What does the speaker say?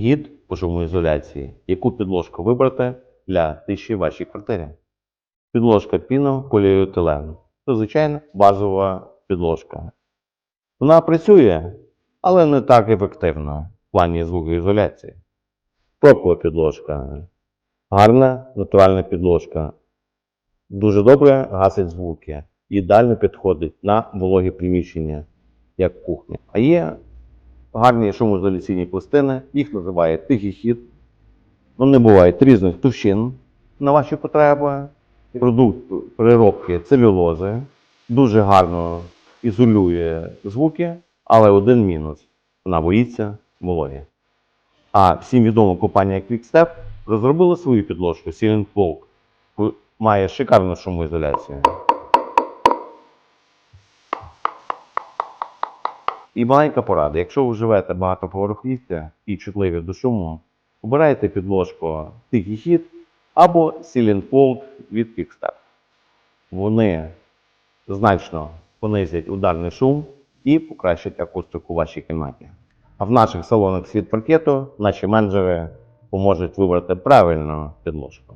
Гід по шумоізоляції. Яку підложку вибрати для тиші в вашій квартирі? Підложка пінополіетилен. Це звичайна базова підложка. Вона працює, але не так ефективно в плані звукоізоляції. Прокова підложка. Гарна натуральна підложка. Дуже добре гасить звуки. Ідеально підходить на вологі приміщення, як кухня. А є гарні шумоізоляційні пластини, їх називають тихий хід. Вони бувають різних товщин на ваші потреби. Продукт переробки целюлози дуже гарно ізолює звуки, але один мінус вона боїться вологи. А всім відома компанія QuickStep розробила свою підложку Silent Folk. Ку- Має шикарну шумоізоляцію. І маленька порада. Якщо ви живете багатоповерхівця і чутливі до шуму, обирайте підложку Тихий хід або Silent Fold від Kickstep. Вони значно понизять ударний шум і покращать акустику у вашій кімнаті. А в наших салонах світ паркету наші менеджери поможуть вибрати правильну підложку.